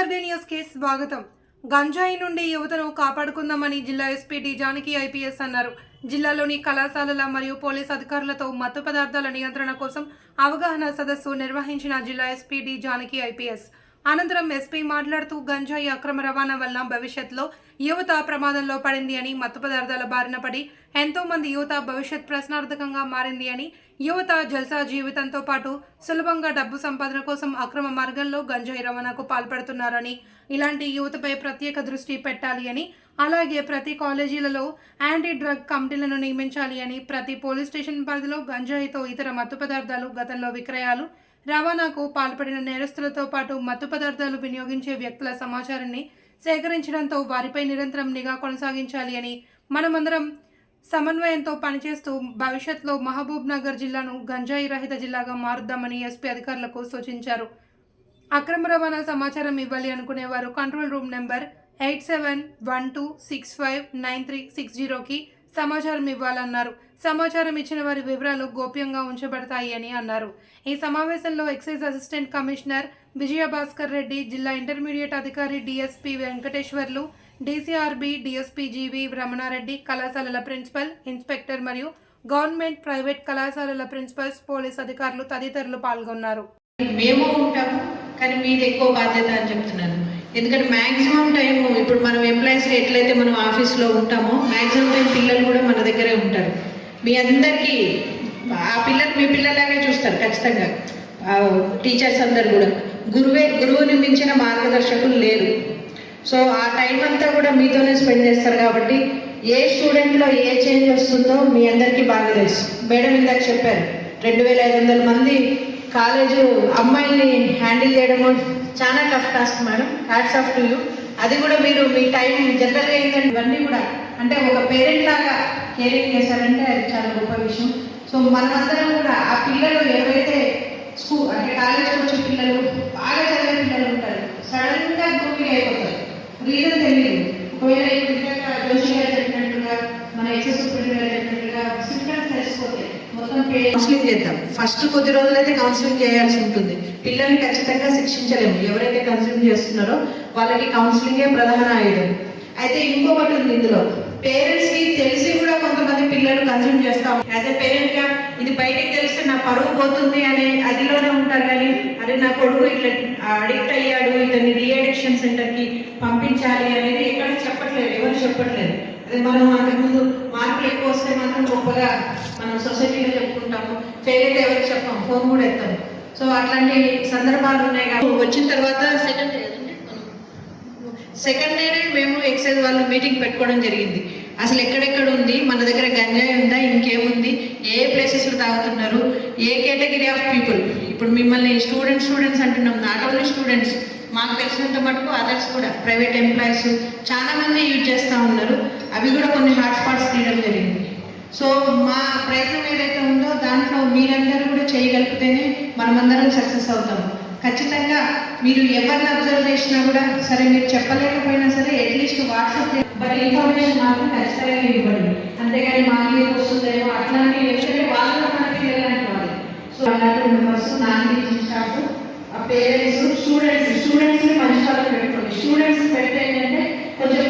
ఎస్ఆర్బీ న్యూస్కి స్వాగతం. గంజాయి నుండి యువతను కాపాడుకుందామని జిల్లా ఎస్పీ డి జానకి ఐపీఎస్ అన్నారు. జిల్లాలోని కళాశాలల మరియు పోలీస్ అధికారులతో మత్తు పదార్థాల నియంత్రణ కోసం అవగాహన సదస్సు నిర్వహించిన జిల్లా ఎస్పీ డి జానకి ఐపీఎస్. అనంతరం ఎస్పీ మాట్లాడుతూ గంజాయి అక్రమ రవాణా వలన భవిష్యత్తులో యువత ప్రమాదంలో పడింది అని మత్తు పదార్థాల బారిన పడి ఎంతో మంది యువత భవిష్యత్ ప్రశ్నార్థకంగా మారింది అని యువత జల్సా జీవితంతో పాటు సులభంగా డబ్బు సంపాదన కోసం అక్రమ మార్గంలో గంజాయి రవాణాకు పాల్పడుతున్నారని ఇలాంటి యువతపై ప్రత్యేక దృష్టి పెట్టాలి అని అలాగే ప్రతి కాలేజీలలో యాంటీ డ్రగ్ కమిటీలను నియమించాలి అని ప్రతి పోలీస్ స్టేషన్ పరిధిలో గంజాయితో ఇతర మత్తు పదార్థాలు గతంలో విక్రయాలు రవాణాకు పాల్పడిన నేరస్తులతో పాటు మత్తు పదార్థాలు వినియోగించే వ్యక్తుల సమాచారాన్ని సేకరించడంతో వారిపై నిరంతరం నిఘా కొనసాగించాలి అని మనమందరం సమన్వయంతో పనిచేస్తూ భవిష్యత్తులో మహబూబ్ నగర్ జిల్లాను గంజాయి రహిత జిల్లాగా మారుద్దామని ఎస్పీ అధికారులకు సూచించారు. అక్రమ రవాణా సమాచారం ఇవ్వాలి అనుకునేవారు control room number eight seven one two six five nine three six జీరోకి సమాచారం ఇవ్వాలన్నారు. సమాచారం ఇచ్చిన వారి వివరాలు గోప్యంగా ఉంచబడతాయి అని అన్నారు. ఈ సమావేశంలో excise assistant commissioner Vijayabhaskar Reddy జిల్లా ఇంటర్మీడియట్ అధికారి DSP Venkateswarlu DCRB DSP GV Ramanareddy కళాశాలల ప్రిన్సిపల్ ఇన్స్పెక్టర్ మరియు గవర్నమెంట్ ప్రైవేట్ కళాశాలల ప్రిన్సిపల్స్ పోలీస్ అధికారులు తదితరులు పాల్గొన్నారు. మేము ఉంటాము కానీ మీది ఎక్కువ బాధ్యత అని చెప్తున్నాను. ఎందుకంటే మ్యాక్సిమం టైం ఇప్పుడు మనం ఎంప్లాయీస్ ఎట్లయితే మనం ఆఫీస్లో ఉంటామో మ్యాక్సిమం టైం పిల్లలు కూడా మన దగ్గరే ఉంటారు. మీ అందరికీ ఆ పిల్లలు మీ పిల్లలాగే చూస్తారు ఖచ్చితంగా. టీచర్స్ అందరు కూడా. గురువే గురువుని మించిన మార్గదర్శకులు లేరు. సో ఆ టైం అంతా కూడా మీతోనే స్పెండ్ చేస్తారు కాబట్టి ఏ స్టూడెంట్లో ఏ చేంజ్ వస్తుందో మీ అందరికీ బాగా తెలుసు. మేడం ఇందాక చెప్పారు రెండు వేల ఐదు వందల మంది కాలేజు అమ్మాయిల్ని హ్యాండిల్ చేయడము చాలా tough task madam hats off to you అది కూడా మీరు మీ టైం జనరల్గా ఏంటంటే ఇవన్నీ కూడా అంటే ఒక పేరెంట్ లాగా కేరింగ్ చేశారంటే అది చాలా గొప్ప విషయం. సో మనమందరం కూడా ఆ పిల్లలు ఎవరైతే స్కూల్ అంటే కాలేజ్కి వచ్చే పిల్లలు బాగా చదివే పిల్లలు ఉంటారు సడన్గా గ్రూపింగ్ అయిపోతారు. రీజన్ తెలియదు. ఒకవేళ కౌన్సిలింగ్ చేద్దాం. ఫస్ట్ కొద్ది రోజులైతే కౌన్సిలింగ్ చేయాల్సి ఉంటుంది. పిల్లల్ని ఖచ్చితంగా శిక్షించలేము. ఎవరైతే కన్సూమ్ చేస్తున్నారో వాళ్ళకి కౌన్సిలింగే ప్రధాన ఆయుధం. అయితే ఇంకొకటి ఉంది ఇందులో. పేరెంట్స్కి తెలిసి కూడా కొంతమంది పిల్లలు కన్సూమ్ చేస్తాం యాజ్ ఎ పేరెంట్గా ఇది బయటికి తెలిస్తే నా పరువు పోతుంది అనే అదిలోనే ఉంటారు కానీ అరే నా కొడుకు ఇట్లా అడిక్ట్ అయ్యాడు. ఇతన్ని రీఅడిక్షన్ సెంటర్కి పంపించాలి అనేది ఎక్కడ చెప్పట్లేదు ఎవరు చెప్పట్లేదు. అదే మనం అంతకుముందు మార్కులు ఎక్కువ వస్తే మాత్రం గొప్పగా మనం సొసైటీలో చెప్పుకుంటాము. ఫెయిల్ అయితే ఎవరికి చెప్పాం ఫోన్ కూడా ఎత్తాం సో అట్లాంటి సందర్భాలు ఉన్నాయి కానీ వచ్చిన తర్వాత సెకండ్ సెకండ్ డేనే మేము ఎక్సైజ్ వాళ్ళు మీటింగ్ పెట్టుకోవడం జరిగింది. అసలు ఎక్కడెక్కడ ఉంది? మన దగ్గర గంజాయి ఉందా? ఇంకేముంది? ఏ ప్లేసెస్లో తాగుతున్నారు? ఏ కేటగిరీ ఆఫ్ పీపుల్ ఇప్పుడు మిమ్మల్ని స్టూడెంట్స్ స్టూడెంట్స్ అంటున్నాం. నాట్ ఓన్లీ స్టూడెంట్స్ మాకు తెలిసినంత మటుకు అదర్స్ కూడా ప్రైవేట్ ఎంప్లాయీస్ చాలా మంది యూజ్ చేస్తూ ఉన్నారు. అవి కూడా కొన్ని హాట్స్పాట్స్ తీయడం జరిగింది. సో మా ప్రయత్నం ఏదైతే ఉందో దాంట్లో మీరందరూ కూడా చేయగలిగితేనే మనమందరం సక్సెస్ అవుతాం. ఖచ్చితంగా మీరు ఎవరిని అబ్జర్వ్ చేసినా కూడా సరే మీరు చెప్పలేకపోయినా సరే అట్లీస్ట్ వాట్సాప్ బట్ ఇన్ఫర్మేషన్ మాత్రం ఖచ్చితంగా ఇవ్వండి. అంతేగాని మాకు ఏం వస్తుందేమో అట్లాంటివి ఎందుకంటే వాళ్ళు మనకి తెలియాలని వాళ్ళు. సో అలాంటి మెంబర్స్ పేరెంట్స్ స్టూడెంట్స్ స్టూడెంట్స్ని మంచి వాళ్ళకి పెట్టుకోండి. స్టూడెంట్స్ పెడితే ఏంటంటే కొంచెం